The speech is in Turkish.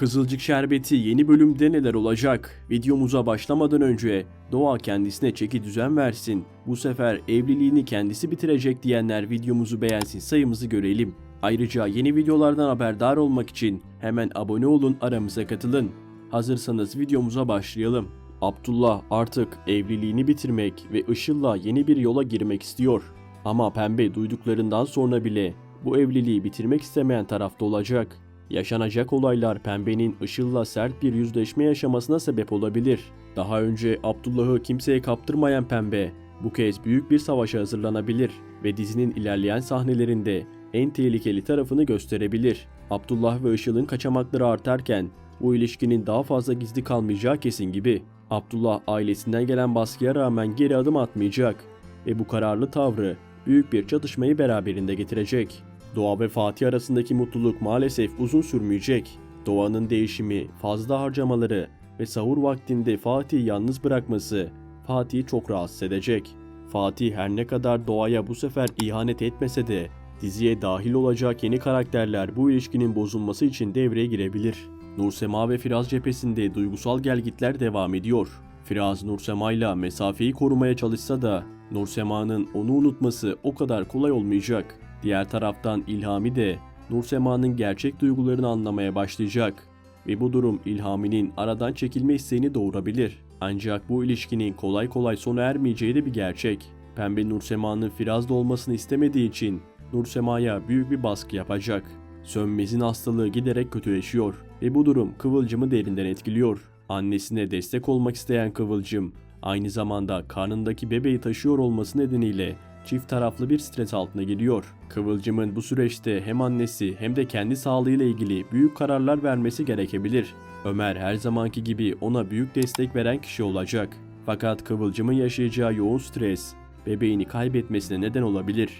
Kızılcık Şerbeti yeni bölümde neler olacak? Videomuza başlamadan önce Doğa kendisine çeki düzen versin. Bu sefer evliliğini kendisi bitirecek diyenler videomuzu beğensin sayımızı görelim. Ayrıca yeni videolardan haberdar olmak için hemen abone olun aramıza katılın. Hazırsanız videomuza başlayalım. Abdullah artık evliliğini bitirmek ve Işıl'la yeni bir yola girmek istiyor. Ama Pembe duyduklarından sonra bile bu evliliği bitirmek istemeyen tarafta olacak. Yaşanacak olaylar Pembe'nin Işıl'la sert bir yüzleşme yaşamasına sebep olabilir. Daha önce Abdullah'ı kimseye kaptırmayan Pembe bu kez büyük bir savaşa hazırlanabilir ve dizinin ilerleyen sahnelerinde en tehlikeli tarafını gösterebilir. Abdullah ve Işıl'ın kaçamakları artarken bu ilişkinin daha fazla gizli kalmayacağı kesin gibi. Abdullah ailesinden gelen baskıya rağmen geri adım atmayacak ve bu kararlı tavrı büyük bir çatışmayı beraberinde getirecek. Doğa ve Fatih arasındaki mutluluk maalesef uzun sürmeyecek. Doğanın değişimi, fazla harcamaları ve sahur vaktinde Fatih'i yalnız bırakması Fatih'i çok rahatsız edecek. Fatih her ne kadar Doğa'ya bu sefer ihanet etmese de diziye dahil olacak yeni karakterler bu ilişkinin bozulması için devreye girebilir. Nursema ve Firaz cephesinde duygusal gelgitler devam ediyor. Firaz Nursema ile mesafeyi korumaya çalışsa da Nursema'nın onu unutması o kadar kolay olmayacak. Diğer taraftan İlhami de Nursema'nın gerçek duygularını anlamaya başlayacak ve bu durum İlhami'nin aradan çekilme isteğini doğurabilir. Ancak bu ilişkinin kolay kolay sona ermeyeceği de bir gerçek. Pembe Nursema'nın Firaz'da olmasını istemediği için Nursema'ya büyük bir baskı yapacak. Sönmez'in hastalığı giderek kötüleşiyor ve bu durum Kıvılcım'ı derinden etkiliyor. Annesine destek olmak isteyen Kıvılcım, aynı zamanda karnındaki bebeği taşıyor olması nedeniyle çift taraflı bir stres altına giriyor. Kıvılcım'ın bu süreçte hem annesi hem de kendi sağlığıyla ilgili büyük kararlar vermesi gerekebilir. Ömer her zamanki gibi ona büyük destek veren kişi olacak. Fakat Kıvılcım'ın yaşayacağı yoğun stres bebeğini kaybetmesine neden olabilir.